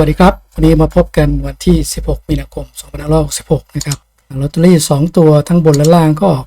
วัสดีครับ วันนี้มาพบกันวันที่ 16 มีนาคม 2566 นะครับลอตเตอรี่ 2 ตัวทั้งบนและล่างก็ออก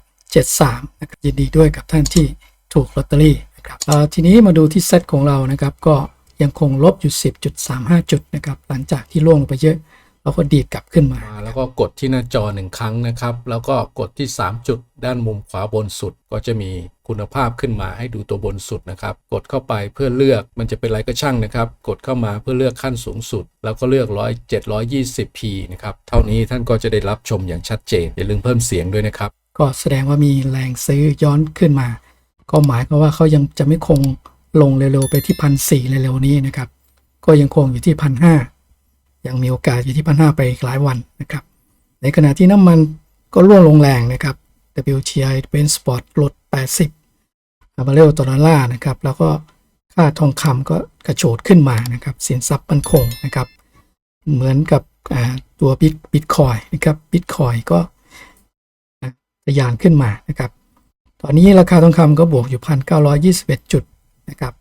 73 นะครับยินดีด้วยกับท่านที่ถูกลอตเตอรี่นะครับทีนี้มาดูที่เซตของเรานะครับ ก็ยังคงลบอยู่ 10.35 จุดนะครับ หลังจากที่ล่วงลงไปเยอะ เราก็ดีดกลับขึ้นมามา แล้วก็กดที่หน้าจอหนึ่งครั้งนะครับ แล้วก็กดที่ 3 จุดด้านมุมขวาบนสุด ก็จะมีคุณภาพขึ้นมาให้ดูตัวบนสุดนะครับ กดเข้าไปเพื่อเลือกมันจะเป็นอะไรก็ช่างนะครับ กดเข้ามาเพื่อเลือกขั้นสูงสุด แล้วก็เลือก100 720p นะครับ เท่านี้ท่านก็จะได้รับชมอย่างชัดเจน อย่าลืมเพิ่มเสียงด้วยนะครับ ก็แสดงว่ามีแรงซื้อย้อนขึ้นมา ก็หมายความว่าเขายังจะไม่คงลงเร็วๆไปที่พันสี่เร็วๆนี้นะครับ ก็ยังคงอยู่ที่พันห้า ยังมีโอกาสอยู่ที่พันห้าไปอีกหลายวันนะครับ ในขณะที่น้ำมันก็ร่วงลงแรงนะครับ WTI เป็นสปอร์ตลด 80บาร์เรลต่อดอลลาร์นะครับ แล้วก็ค่าทองคำก็กระโฉดขึ้นมานะครับ สินทรัพย์มั่นคงนะครับ เหมือนกับตัวบิตบิตคอยนะครับบิตคอยก็ทะยานขึ้นมานะครับ ตอนนี้ราคาทองคำก็บวกอยู่1,921จุดนะครับ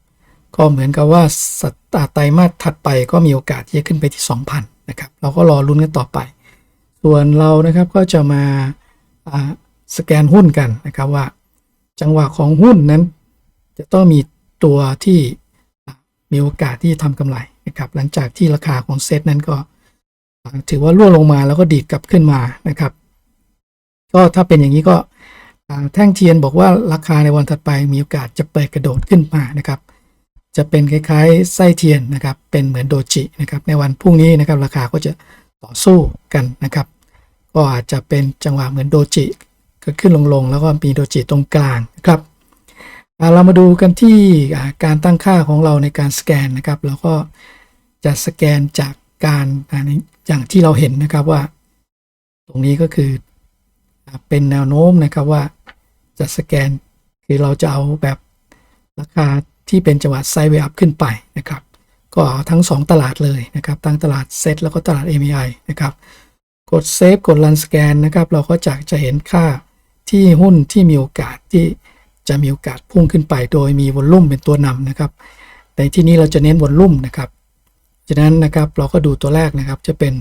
ก็เหมือนกับว่าสัปดาห์ไตรมาสถัดไปก็มีโอกาสที่จะขึ้นไปที่ 2,000นะครับเราก็รอลุ้นกันต่อไป ส่วนเรานะครับก็จะมาสแกนหุ้นกันนะครับว่า จังหวะของหุ้นนั้น จะต้องมีตัวที่มีโอกาสที่จะทำกำไรนะครับหลังจากที่ราคาของเซตนั้นก็ ถือว่าร่วงลงมาแล้วก็ดีดกลับขึ้นมานะครับ ก็ถ้าเป็นอย่างนี้ก็แท่งเทียนบอกว่าราคาในวันถัดไปมีโอกาสจะเปิดกระโดดขึ้นมานะครับ จะเป็นคล้ายๆไส้เทียนนะครับ เป็นเหมือนโดจินะครับ ในวันพรุ่งนี้นะครับราคาก็จะต่อสู้กันนะครับ ก็อาจจะเป็นจังหวะเหมือนโดจิเกิดขึ้นลงๆ แล้วก็มีโดจิตรงกลางนะครับอ่าเรามาดูกันที่การตั้งค่าของเราในการสแกนนะครับแล้วก็จะสแกนจากการอย่างที่เราเห็นนะครับว่า ตรงนี้ก็คือเป็นแนวโน้มนะครับว่าจะสแกนคือเราจะเอาแบบราคา ที่เป็นจังหวะไซด์เวย์อัพขึ้นไปนะครับก็เอาทั้ง 2 ตลาดเลยนะครับทั้งตลาดเซตแล้วก็ตลาด MAI นะครับกดเซฟกดรันสแกนนะครับเราก็จะจะเห็นค่าที่หุ้นที่มีโอกาสที่จะมีโอกาสพุ่งขึ้นไป โดยมีวอลลุ่มเป็นตัวนำนะครับในที่นี้เราจะเน้นวอลลุ่มนะครับฉะนั้นนะครับเราก็ดูตัวแรกนะครับจะเป็น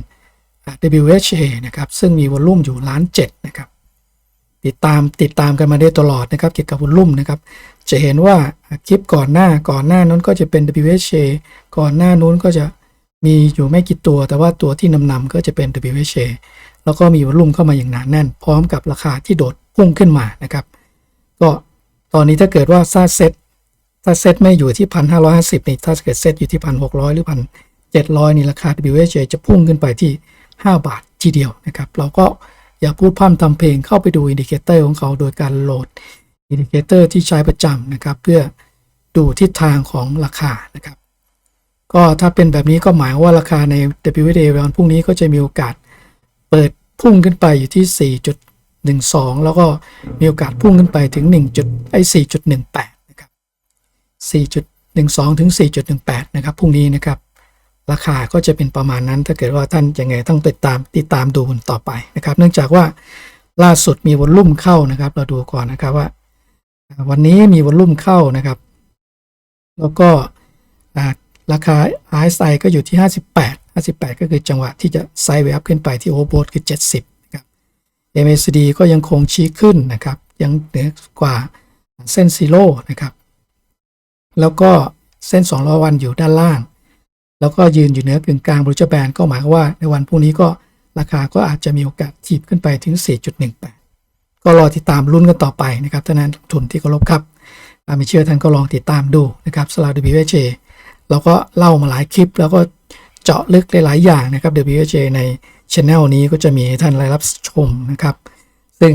WHA นะครับซึ่งมีวอลลุ่มอยู่ล้านเจ็ดนะครับติดตามติดตามกันมาได้ตลอดนะครับเกี่ยวกับวอลลุ่มนะครับ จะเห็นว่าคลิปก่อนหน้าก่อนหน้านั้นก็จะเป็น WHA ก่อนหน้านู้นก็จะมีอยู่ไม่กี่ตัว แต่ว่าตัวที่นำๆก็จะเป็น WHA แล้วก็มีวอลุ่มเข้ามาอย่างหนาแน่น พร้อมกับราคาที่โดดพุ่งขึ้นมานะครับ ก็ตอนนี้ถ้าเกิดว่าถ้าเซตถ้าเซตไม่อยู่ที่พันห้าร้อยห้าสิบนี่ถ้าเกิดเซตอยู่ที่พันหกร้อยหรือพันเจ็ดร้อยนี่ราคา WHA จะพุ่งขึ้นไปที่ 5 บาททีเดียวนะครับ เราก็อย่าพูดพร่ำทำเพลงเข้าไปดูอินดิเคเตอร์ของเขาโดยการโหลด อินดิเคเตอร์ที่ใช้ประจำนะครับ เพื่อดูทิศทางของราคานะครับ ก็ถ้าเป็นแบบนี้ก็หมายว่าราคาใน WTA วันพรุ่งนี้ก็จะมีโอกาสเปิดพุ่งขึ้นไปอยู่ที่ 4.12 แล้วก็มีโอกาสพุ่งขึ้นไปถึง1จุดไอ้4.18 นะครับ 4.12 ถึง 4.18 นะครับพรุ่งนี้นะครับ ราคาก็จะเป็นประมาณนั้นถ้าเกิดว่าท่านยังไงต้องติดตามติดตามดูต่อไปนะครับ เนื่องจากว่าล่าสุดมีวอลลุ่มเข้านะครับ เราดูก่อนนะครับว่า วันนี้มีวอลลุ่มเข้านะครับ แล้วก็อ่าราคา RSI ก็อยู่ที่ 58 58 ก็คือจังหวะที่จะไซด์เวย์อัพขึ้นไปที่โอเวอร์โบคือ 70นะครับ MACD ก็ยังคงชี้ขึ้นนะครับ ยังเหนือกว่าเส้นซีโร่นะครับ แล้วก็เส้น 200 วันอยู่ด้านล่าง แล้วก็ยืนอยู่เหนือกึ่งกลางบริจแบนก็หมายความว่าในวันพรุ่งนี้ก็ราคาก็อาจจะมีโอกาสถีบขึ้นไปถึง 4.18 ก็รอติดตามลุ้นกันต่อไปนะครับท่านนั้นทุนที่เคารพครับถ้าไม่เชื่อท่านก็ลองติดตามดูนะครับสำหรับ WHA เราก็เล่ามาหลายคลิป แล้วก็เจาะลึกหลายๆอย่างนะครับ WHA ในช anel นี้ก็จะมีให้ท่านรายรับชมนะครับ ซึ่ง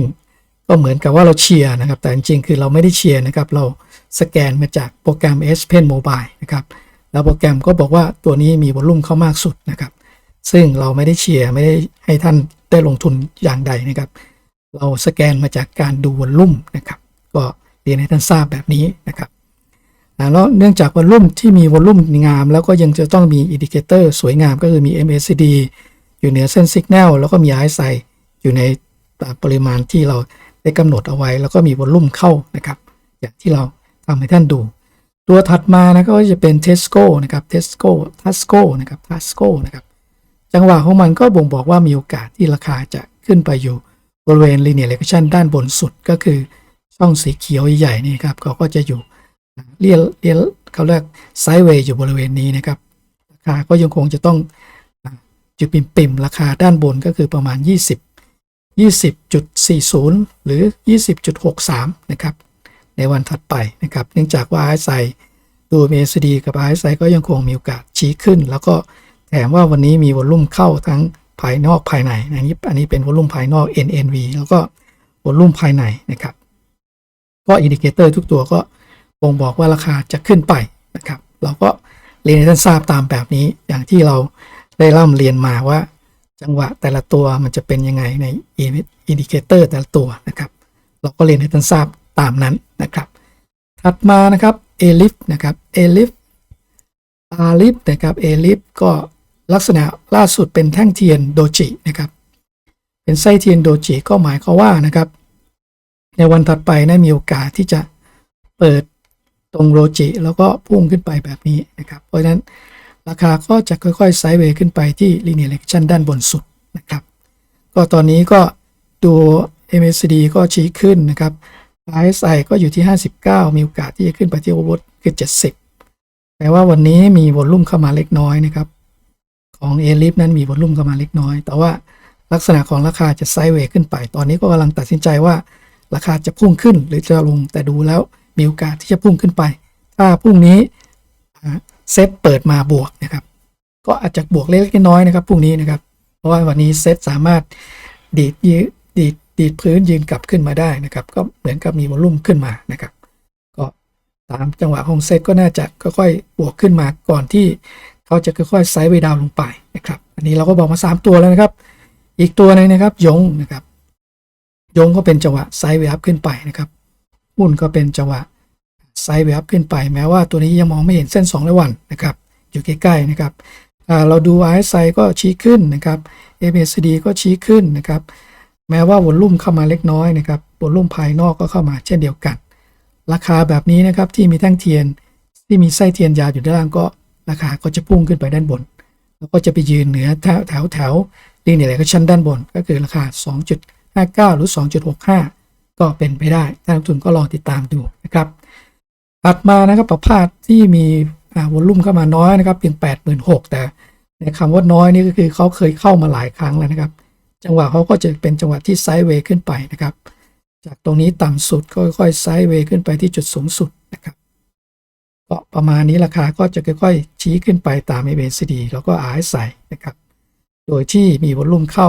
ก็เหมือนกับว่าเราเชียร์นะครับ แต่จริงๆ คือเราไม่ได้เชียร์นะครับ เราสแกนมาจากโปรแกรม S Pen Mobile นะครับ แล้วโปรแกรมก็บอกว่าตัวนี้มีวอลลุ่มเข้ามากสุดนะครับ ซึ่งเราไม่ได้เชียร์ไม่ได้ให้ท่านได้ลงทุนอย่างใดนะครับ เราสแกนมาจากการดูวอลลุ่มนะครับ ก็เรียนให้ท่านทราบแบบนี้นะครับแล้วเนื่องจากวอลลุ่มที่มีวอลลุ่มงาม แล้วก็ยังจะต้องมีอินดิเคเตอร์สวยงามก็คือมี MACD อยู่เหนือเส้นสัญญาณแล้วก็มี RSI อยู่ในปริมาณที่เราได้กำหนดเอาไว้ แล้วก็มีวอลลุ่มเข้านะครับ อย่างที่เราทำให้ท่านดู ตัวถัดมานะก็จะเป็น Tesco นะครับ Tesco Tasco นะครับ Tasco นะครับ จังหวะของมันก็บ่งบอกว่ามีโอกาสที่ราคาจะขึ้นไปอยู่ บริเวณ linear regression ด้านบนสุดก็คือช่องสีเขียวใหญ่ๆนี่ครับเขาก็จะอยู่เรียนเรียเขาเรียกไซด์เวย์อยู่บริเวณนี้นะครับราคาก็ยังคงจะต้องจุดปิ่มๆราคาด้านบนก็คือประมาณ 20 20.40 หรือ 20.63 นะครับ ในวันถัดไปนะครับ เนื่องจากว่า RSI ตัว MACD กับ RSI ก็ยังคงมีโอกาสชี้ขึ้น แล้วก็แถมว่าวันนี้มีวอลุ่มเข้าทั้ง ภายนอกภายในอันนี้อันนี้เป็นวอลลุ่มภายนอก NNV แล้วก็วอลลุ่มภายในนะครับ ก็อินดิเคเตอร์ทุกตัวก็บ่งบอกว่าราคาจะขึ้นไปนะครับ เราก็เรียนให้ท่านทราบตามแบบนี้อย่างที่เราได้ร่ำเรียนมาว่า จังหวะแต่ละตัวมันจะเป็นยังไงในอินดิเคเตอร์แต่ละตัวนะครับ เราก็เรียนให้ท่านทราบตามนั้นนะครับ ถัดมานะครับเอลิฟนะครับเอลิฟอาลิฟนะครับเอลิฟก็ ลักษณะล่าสุดเป็นแท่งเทียนโดจินะครับ เป็นไส้เทียนโดจิก็หมายความว่านะครับ ในวันถัดไปนะมีโอกาสที่จะเปิดตรงโรจิแล้วก็พุ่งขึ้นไปแบบนี้นะครับ เพราะฉะนั้นราคาก็จะค่อยๆไซด์เวย์ขึ้นไปที่ linear regression ด้านบนสุดนะครับ ก็ตอนนี้ก็ดู MACD ก็ชี้ขึ้นนะครับ RSI ก็อยู่ที่ 59 มีโอกาสที่จะขึ้นไปที่ overbought คือ70แต่ว่าวันนี้มีวอลลุ่มเข้ามาเล็กน้อยนะครับ ของ a l i f นั้นมีวอลลุ่มเข้ามาเล็กน้อย แต่ว่าลักษณะของราคาจะไซด์เวย์ขึ้นไป ตอนนี้ก็กำลังตัดสินใจว่า ราคาจะพุ่งขึ้นหรือจะลงแต่ดูแล้วมีโอกาสที่จะพุ่งขึ้นไป ถ้าพรุ่งนี้เซ็ตเปิดมาบวกนะครับ ก็อาจจะบวกเล็กน้อยนะครับพรุ่งนี้นะครับ เพราะว่าวันนี้เซ็ตสามารถดีดยืดีดดีดพื้นยืนกลับขึ้นมาได้นะครับ ก็เหมือนกับมีวอลลุ่มขึ้นมานะครับ ก็ตามจังหวะของเซ็ตก็น่าจะค่อยๆบวกขึ้นมาก่อนที่ เขาจะค่อยๆไซด์เวดาวลงไปนะครับ อันนี้เราก็บอกมา 3 ตัวแล้วนะครับ อีกตัวหนึงนะครับยงนะครับ ยงก็เป็นจังหวะไซด์เวย์อัพขึ้นไปนะครับหุ้นก็เป็นจังหวะไซด์เวย์อัพขึ้นไป แม้ว่าตัวนี้ยังมองไม่เห็นเส้น2ระวันนะครับ อยู่ใกล้ๆนะครับเราดู RSI ก็ชี้ขึ้นนะครับ MACD ก็ชี้ขึ้นนะครับ แม้ว่าวอลลุ่มเข้ามาเล็กน้อยนะครับวอลลุ่มภายนอกก็เข้ามาเช่นเดียวกัน ราคาแบบนี้นะครับที่มีแท่งเทียนที่มีไส้เทียนยาวอยู่ด้านล่างก็ ราคาก็จะพุ่งขึ้นไปด้านบน แล้วก็จะไปยืนเหนือแถวแถวแถวลิเนียร์เรชั่นด้านบน ก็คือราคา 2.59 หรือ 2.65 ก็เป็นไปได้ท่านนักทุนก็ลองติดตามดูนะครับถัดมานะครับประพาสที่มีอ่าวอลุ่มเข้ามาน้อยนะครับเพียง 86,000แต่ในคำว่าน้อยนี่ก็คือเขาเคยเข้ามาหลายครั้งแล้วนะครับ จังหวะเขาก็จะเป็นจังหวะที่ไซด์เวย์ขึ้นไปนะครับ จากตรงนี้ต่ำสุดค่อยๆไซด์เวย์ขึ้นไปที่จุดสูงสุดนะครับ ก็ประมาณนี้ราคาก็จะค่อยๆ ชี้ขึ้นไปตาม MACD แล้วก็ RSI นะครับ โดยที่มีวอลุ่มเข้า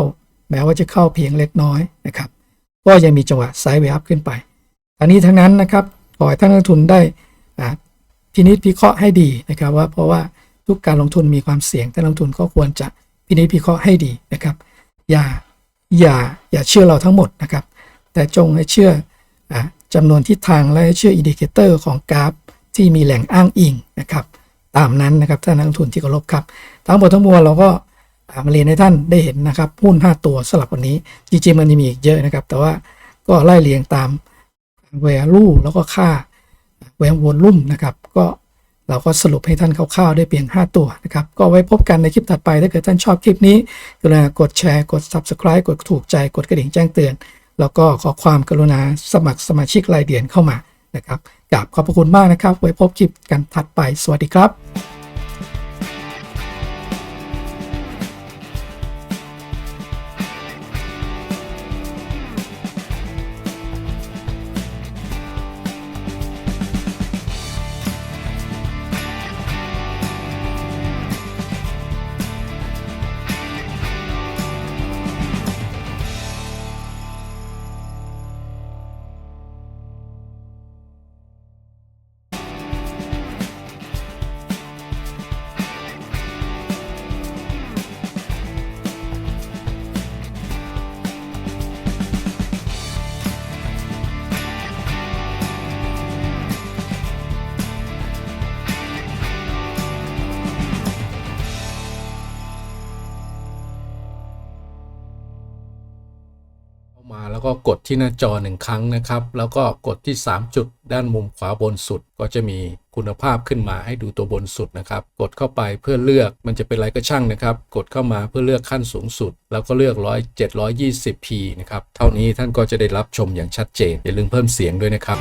แม้ว่าจะเข้าเพียงเล็กน้อยนะครับ ก็ยังมีจังหวะไซด์เวอัพขึ้นไป ทั้งนี้ทั้งนั้นนะครับขอให้ท่านนักลงทุนได้พินิจพิเคราะห์ให้ดีนะครับว่าเพราะว่าทุกการลงทุนมีความเสี่ยงท่านนักลงทุนก็ควรจะพินิจพิเคราะห์ให้ดีนะครับ อย่าอย่าอย่าเชื่อเราทั้งหมดนะครับ แต่จงให้เชื่ออจำนวนทิศทางและให้เชื่ออินดิเคเตอร์ของกราฟ ที่มีแหล่งอ้างอิงนะครับ ตามนั้นนะครับท่านนักลงทุนที่เคารพครับ ทั้งหมดทั้งมวลเราก็ามาเรียนให้ท่านได้เห็นนะครับหุ้น 5 ตัวสลับวันนี้จริงๆมันยังมีอีกเยอะนะครับ แต่ว่าก็ไล่เรียงตามแวลูแล้วก็ค่าแวววอลลุ่มนะครับ ก็เราก็สรุปให้ท่านคร่าวๆได้เพียง 5 ตัวนะครับ ก็ไว้พบกันในคลิปถัดไป ถ้าเกิดท่านชอบคลิปนี้กรุณากดแชร์กด Subscribe กดถูกใจกดกระดิ่งแจ้งเตือน แล้วก็ขอความกรุณาสมัครสมาชิกรายเดือนเข้ามานะครับ กราบขอบพระคุณมากนะครับ ไว้พบคลิปกันถัดไป สวัสดีครับ ก็กดที่หน้าจอหนึ่งครั้งนะครับ แล้วก็กดที่ 3 จุดด้านมุมขวาบนสุด ก็จะมีคุณภาพขึ้นมาให้ดูตัวบนสุดนะครับ กดเข้าไปเพื่อเลือกมันจะเป็นอะไรก็ช่างนะครับ กดเข้ามาเพื่อเลือกขั้นสูงสุด แล้วก็เลือก100 720p นะครับ เท่านี้ท่านก็จะได้รับชมอย่างชัดเจนอย่าลืมเพิ่มเสียงด้วยนะครับ